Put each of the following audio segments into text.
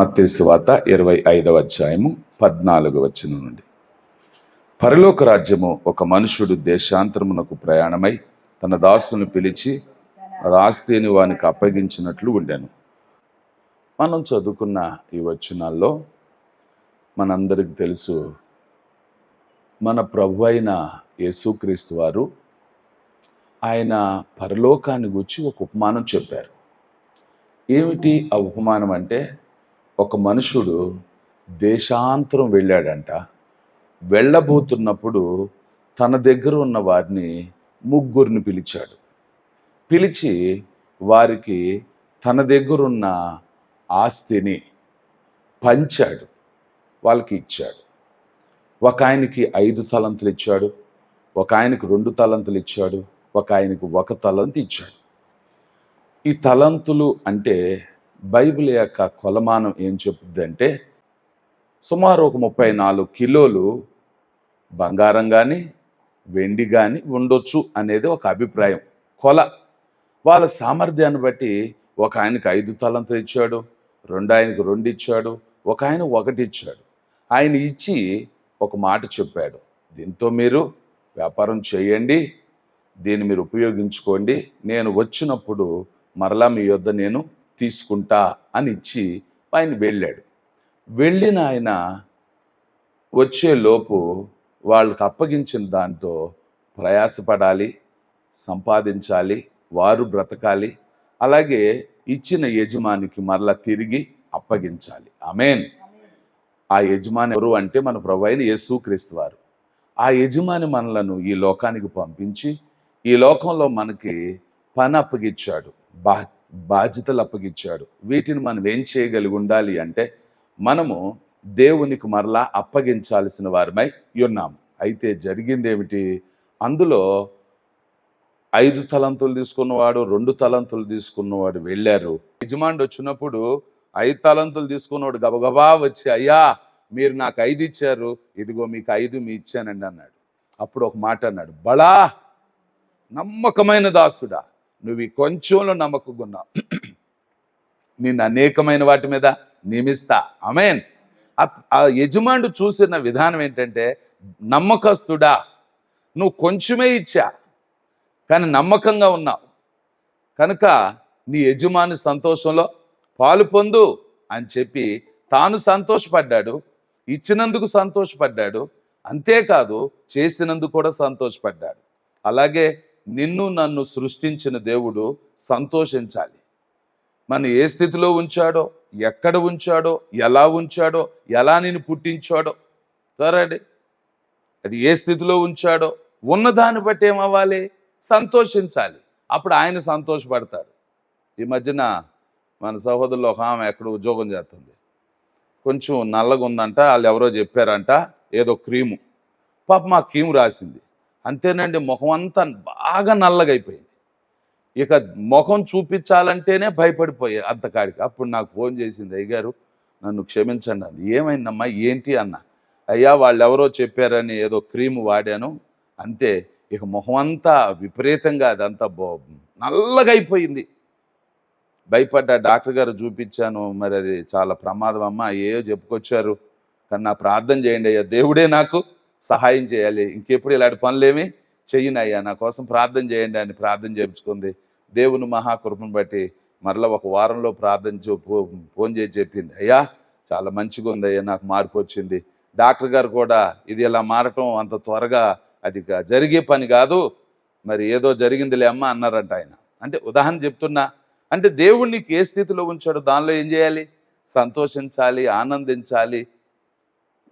మత్తయి ఇరవై ఐదవ అధ్యాయము పద్నాలుగు వచ్చిన నుండి. పరలోక రాజ్యము ఒక మనుషుడు దేశాంతరమునకు ప్రయాణమై తన దాసును పిలిచి ఆస్తిని వానికి అప్పగించినట్లు ఉండెను. మనం చదువుకున్న ఈ వచనాల్లో మనందరికి తెలుసు మన ప్రభు అయిన యేసుక్రీస్తు వారు ఆయన పరలోకాన్ని గురించి ఒక ఉపమానం చెప్పారు. ఏమిటి ఆ ఉపమానం అంటే ఒక మనుషుడు దేశాంతరం వెళ్ళాడంట. వెళ్ళబోతున్నప్పుడు తన దగ్గర ఉన్న వారిని ముగ్గురిని పిలిచాడు. పిలిచి వారికి తన దగ్గరున్న ఆస్తిని పంచాడు. వాళ్ళకి ఇచ్చాడు. ఒక ఆయనకి ఐదు తలంతులు ఇచ్చాడు. ఒక ఆయనకు రెండు తలంతులు ఇచ్చాడు. ఒక ఆయనకు ఒక తలంతు ఇచ్చాడు. ఈ తలంతులు అంటే బైబిల్ యొక్క కొలమానం ఏం చెప్తుంది అంటే సుమారు ఒక ముప్పై నాలుగు కిలోలు బంగారం కానీ వెండి కానీ ఉండొచ్చు అనేది ఒక అభిప్రాయం. కొల. వాళ్ళ సామర్థ్యాన్ని బట్టి ఒక ఆయనకు ఐదు తలంతో ఇచ్చాడు రెండు ఆయనకు రెండు ఇచ్చాడు ఒక ఆయన ఒకటి ఇచ్చాడు. ఆయన ఇచ్చి ఒక మాట చెప్పాడు దీంతో మీరు వ్యాపారం చేయండి దీన్ని మీరు ఉపయోగించుకోండి. నేను వచ్చినప్పుడు మరలా మీ యొద్ద నేను తీసుకుంటా అని ఇచ్చి ఆయన వెళ్ళాడు. వెళ్ళిన ఆయన వచ్చేలోపు వాళ్ళకి అప్పగించిన దాంతో ప్రయాసపడాలి సంపాదించాలి వారు బ్రతకాలి అలాగే ఇచ్చిన యజమానికి మరలా తిరిగి అప్పగించాలి. ఆమెన్. ఆ యజమాని ఎవరు అంటే మన ప్రభు అయిన యేసుక్రీస్తు వారు. ఆ యజమాని మనలను ఈ లోకానికి పంపించి ఈ లోకంలో మనకి పని అప్పగించాడు. బా బాధ్యతలు అప్పగించాడు. వీటిని మనం ఏం చేయగలిగి ఉండాలి అంటే మనము దేవునికి మరలా అప్పగించాల్సిన వారమై ఉన్నాము. అయితే జరిగింది ఏమిటి అందులో ఐదు తలంతులు తీసుకున్నవాడు రెండు తలంతులు తీసుకున్నవాడు వెళ్ళారు. యజమానుడు వచ్చినప్పుడు ఐదు తలంతులు తీసుకున్నవాడు గబగబా వచ్చి అయ్యా మీరు నాకు ఐదు ఇచ్చారు. ఇదిగో మీకు ఐదు మీ ఇచ్చానండి అన్నాడు. అప్పుడు ఒక మాట అన్నాడు బలా నమ్మకమైన దాసుడా నువ్వు ఈ కొంచెంలో నమ్మకగున్నావు. నిన్ను అనేకమైన వాటి మీద నియమిస్తా. అమేన్ ఆ యజమానుడు చూసిన విధానం ఏంటంటే నమ్మకస్తుడా. నువ్వు కొంచెమే ఇచ్చా కానీ నమ్మకంగా ఉన్నావు. కనుక నీ యజమాని సంతోషంలో పాలు పొందు అని చెప్పి తాను సంతోషపడ్డాడు ఇచ్చినందుకు సంతోషపడ్డాడు అంతేకాదు చేసినందుకు కూడా సంతోషపడ్డాడు. అలాగే నిన్ను నన్ను సృష్టించిన దేవుడు సంతోషించాలి. మన ఏ స్థితిలో ఉంచాడో ఎక్కడ ఉంచాడో ఎలా ఉంచాడో ఎలా నేను పుట్టించాడో సరే అది ఏ స్థితిలో ఉంచాడో ఉన్నదాన్ని బట్టి ఏమవ్వాలి? సంతోషించాలి. అప్పుడు ఆయన సంతోషపడతాడు. ఈ మధ్యన మన సహోదరులు ఒక ఆమె ఎక్కడ ఉద్యోగం చేస్తుంది. కొంచెం నల్లగా ఉందంట వాళ్ళు ఎవరో చెప్పారంట ఏదో క్రీము. పాప మా క్రీము రాసింది. అంతేనండి ముఖం అంతా బాగా నల్లగా అయిపోయింది ఇక ముఖం చూపించాలంటేనే భయపడిపోయే అంతకాడికి అప్పుడు నాకు ఫోన్ చేసింది అయ్యగారు నన్ను క్షమించండి అంది. ఏమైందమ్మా? ఏంటి అన్న? అయ్యా వాళ్ళు ఎవరో చెప్పారని ఏదో క్రీమ్ వాడాను. అంతే ఇక ముఖం అంతా విపరీతంగా అదంతా బో నల్లగా అయిపోయింది డాక్టర్ గారు చూపించాను. మరి అది చాలా ప్రమాదం అమ్మ ఏయో చెప్పుకొచ్చారు. కానీ నా ప్రార్థన చేయండి అయ్యా దేవుడే నాకు సహాయం చేయాలి. ఇంకెప్పుడు ఇలాంటి పనులేమి చెయ్యినయ్యా నా కోసం ప్రార్థన చేయండి అని ప్రార్థన చేయించుకుంది. దేవుని మహాకృపను బట్టి మరలా ఒక వారంలో ప్రార్థన చూ- ఫోన్ చేసి చెప్పింది. అయ్యా చాలా మంచిగా ఉంది అయ్యా నాకు మార్పు వచ్చింది. డాక్టర్ గారు కూడా ఇది ఇలా మారటం అంత త్వరగా అది జరిగే పని కాదు. మరి ఏదో జరిగిందిలే అమ్మ అన్నారంట ఆయన. అంటే ఉదాహరణ చెప్తున్నా అంటే దేవుడు నీకు ఏ స్థితిలో ఉంచాడో దానిలో ఏం చేయాలి? సంతోషించాలి ఆనందించాలి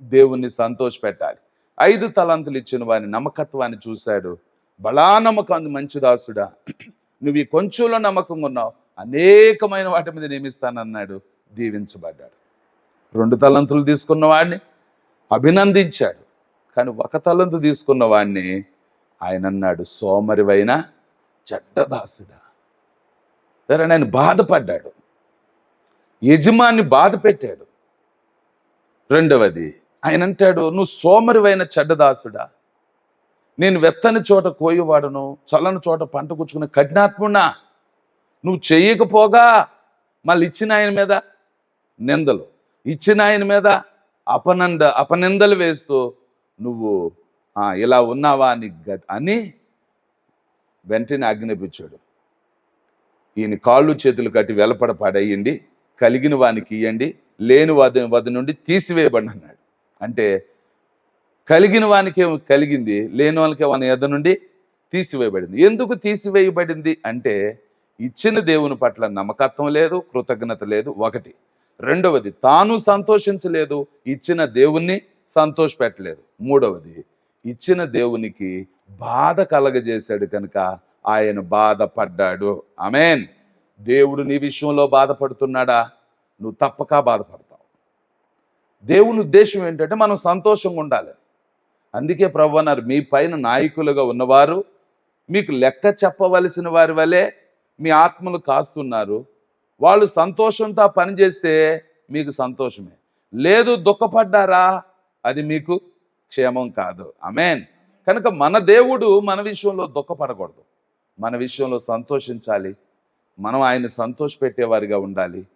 దేవుణ్ణి సంతోషపెట్టాలి. ఐదు తలంతులు ఇచ్చిన వాని నమ్మకత్వాన్ని చూశాడు. బలా నమ్మకం మంచి దాసుడా. నువ్వు ఈ కొంచెంలో నమ్మకంగా ఉన్నావు. అనేకమైన వాటి మీద నియమిస్తానన్నాడు. దీవించబడ్డాడు. రెండు తలంతులు తీసుకున్న వాడిని అభినందించాడు. కానీ ఒక తలంతు తీసుకున్న వాడిని ఆయన అన్నాడు సోమరివైన చెడ్డదాసుడా సరే ఆయన బాధపడ్డాడు. యజమాన్ని బాధ పెట్టాడు రెండవది ఆయన అంటాడు నువ్వు సోమరివైన చెడ్డదాసుడా నేను వెత్తని చోట కోయవాడను చల్లని చోట పంట కూర్చుకునే కఠినాత్మున్నా నువ్వు చేయకపోగా మళ్ళీ ఇచ్చిన ఆయన మీద నిందలు ఇచ్చిన ఆయన మీద అపనంద అపనిందలు వేస్తూ నువ్వు ఇలా ఉన్నావా అని గ- అని వెంటనే ఆజ్ఞాపించాడు. ఈయన కాళ్ళు చేతులు కట్టి వెలపడ పడేయండి కలిగిన వానికి ఇయ్యండి లేని వాది వది నుండి తీసివేయబడి అన్నాడు. అంటే కలిగిన వానికి కలిగింది లేని వానికి వాని ఎద నుండి తీసివేయబడింది. ఎందుకు తీసివేయబడింది? అంటే ఇచ్చిన దేవుని పట్ల నమ్మకత్వం లేదు కృతజ్ఞత లేదు. ఒకటి. రెండవది తాను సంతోషించలేదు ఇచ్చిన దేవుణ్ణి సంతోషపెట్టలేదు. మూడవది ఇచ్చిన దేవునికి బాధ కలగజేశాడు కనుక ఆయన బాధపడ్డాడు. అమేన్ దేవుడు నీ విషయంలో బాధపడుతున్నాడా? నువ్వు తప్పక బాధపడు దేవుని ఉద్దేశం ఏంటంటే మనం సంతోషంగా ఉండాలి. అందుకే ప్రభు అన్నారు మీ పైన నాయకులుగా ఉన్నవారు మీకు లెక్క చెప్పవలసిన వారి వలె మీ ఆత్మలు కాస్తున్నారు. వాళ్ళు సంతోషంతో పనిచేస్తే మీకు సంతోషమే. లేదు దుఃఖపడ్డారా అది మీకు క్షేమం కాదు. అమేన్ కనుక మన దేవుడు మన విషయంలో దుఃఖపడకూడదు. మన విషయంలో సంతోషించాలి. మనం ఆయన సంతోషపెట్టేవారిగా ఉండాలి.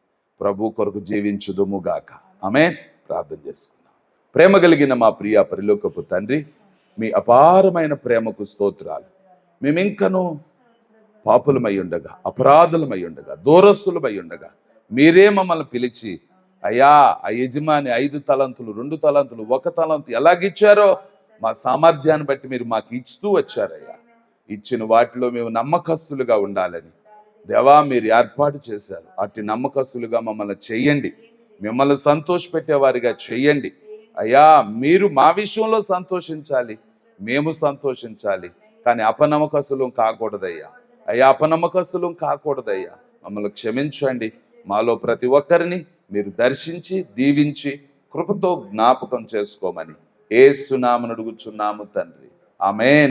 ప్రభు కొరకు జీవించుదుముగాక ఆమెన్. ప్రార్థన చేసుకుందాం. ప్రేమ కలిగిన మా ప్రియ పరిలోకపు తండ్రి మీ అపారమైన ప్రేమకు స్తోత్రాలు. మేమింకను పాపులమై ఉండగా అపరాధులమై ఉండగా దూరస్తులమై ఉండగా మీరే మమ్మల్ని పిలిచి అయ్యా ఆ యజమాని ఐదు తలంతులు రెండు తలంతులు ఒక తలంతు ఎలాగిచ్చారో మా సామర్థ్యాన్ని బట్టి మీరు మాకు ఇస్తూ వచ్చారయ్యా. ఇచ్చిన వాటిలో మేము నమ్మకస్తులుగా ఉండాలని. దేవా మీరు ఏర్పాటు చేశారు. అట్టి నమ్మకస్తులుగా మమ్మల్ని చేయండి. మిమ్మల్ని సంతోషపెట్టేవారిగా చేయండి. అయ్యా మీరు మా విషయంలో సంతోషించాలి. మేము సంతోషించాలి. కానీ అపనమ్మకస్తులు కాకూడదయ్యా. అయ్యా అపనమ్మకస్తులు కాకూడదయ్యా. మమ్మల్ని క్షమించండి. మాలో ప్రతి ఒక్కరిని మీరు దర్శించి దీవించి కృపతో జ్ఞాపకం చేసుకోమని ఏ సునామను అడుగుచున్నాము తండ్రి. ఆమెన్.